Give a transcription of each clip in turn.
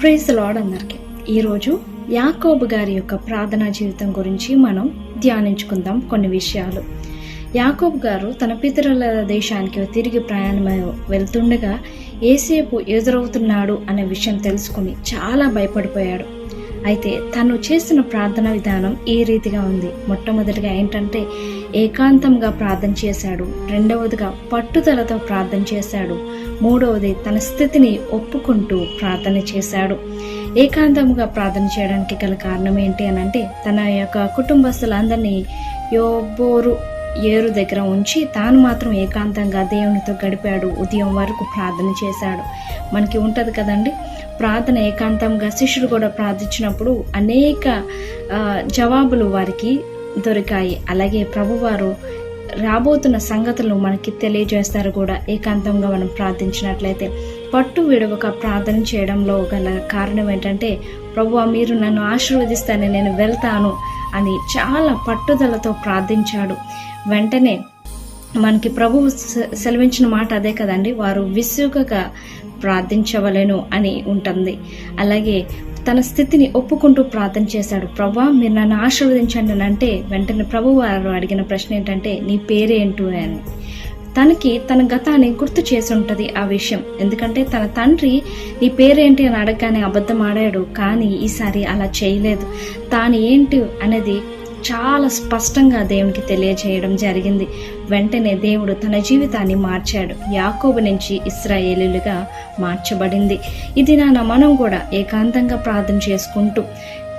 Praise lord అందరికి. ఈరోజు యాకోబు గారి యొక్క ప్రార్థనా జీవితం గురించి మనం ధ్యానించుకుందాం కొన్ని విషయాలు. యాకోబు గారు తన పితరుల దేశానికి తిరిగి ప్రయాణమై వెళ్తుండగా ఏసేపు ఎదురవుతున్నాడు అనే విషయం తెలుసుకుని చాలా భయపడిపోయాడు. అయితే తను చేసిన ప్రార్థన విధానం ఈ రీతిగా ఉంది? మొట్టమొదటిగా ఏంటంటే ఏకాంతంగా ప్రార్థన చేశాడు. రెండవదిగా పట్టుదలతో ప్రార్థన చేశాడు. మూడవది తన స్థితిని ఒప్పుకుంటూ ప్రార్థన చేశాడు. ఏకాంతంగా ప్రార్థన చేయడానికి గల కారణం ఏంటి అని అంటే తన యొక్క కుటుంబస్తులందరినీ యోబోరు ఏరు దగ్గర ఉంచి తాను మాత్రం ఏకాంతంగా దేవునితో గడిపాడు. ఉదయం వరకు ప్రార్థన చేశాడు. మనకి ఉంటుంది కదండి? ప్రార్థన ఏకాంతంగా శిష్యుడు కూడా ప్రార్థించినప్పుడు అనేక జవాబులు వారికి దొరికాయి. అలాగే ప్రభువారు రాబోతున్న సంగతులను మనకి తెలియజేస్తారు కూడా. ఏకాంతంగా మనం ప్రార్థించినట్లయితే పట్టు విడవక ప్రార్థన చేయడంలో గల కారణం ఏంటంటే ప్రభు మీరు నన్ను ఆశీర్వదిస్తానని నేను వెళ్తాను. అని చాలా పట్టుదలతో ప్రార్థించాడు. వెంటనే మనకి ప్రభువు సె- సెలవించిన మాట అదే కదండి వారు విసుగగా ప్రార్థించవలెను అని ఉంటుంది. అలాగే తన స్థితిని ఒప్పుకుంటూ ప్రార్థన చేశాడు. ప్రభా మీరు నన్ను ఆశీర్వదించండి అని అంటే వెంటనే ప్రభు వారు అడిగిన ప్రశ్న ఏంటంటే నీ పేరేంటు? అని. తనకి తన గతాన్ని గుర్తు చేసి ఉంటుంది ఆ విషయం. ఎందుకంటే తన తండ్రి నీ పేరేంటి? అని అడగగానే అబద్ధం ఆడాడు. కానీ ఈసారి అలా చేయలేదు. తాను ఏంటి అనేది చాలా స్పష్టంగా దేవునికి తెలియజేయడం జరిగింది. వెంటనే దేవుడు తన జీవితాన్ని మార్చాడు. యాకోబు నుంచి ఇస్రాయేలీలుగా మార్చబడింది. ఇది నా మనం కూడా ఏకాంతంగా ప్రార్థన చేసుకుంటూ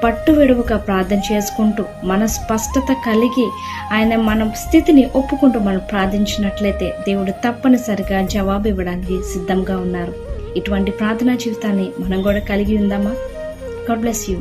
పట్టు విడువుగా ప్రార్థన చేసుకుంటూ మన స్పష్టత కలిగి ఆయన మన స్థితిని ఒప్పుకుంటూ మనం ప్రార్థించినట్లయితే దేవుడు తప్పనిసరిగా జవాబు ఇవ్వడానికి సిద్ధంగా ఉన్నారు. ఇటువంటి ప్రార్థనా జీవితాన్ని మనం కూడా కలిగి ఉందామా? God bless you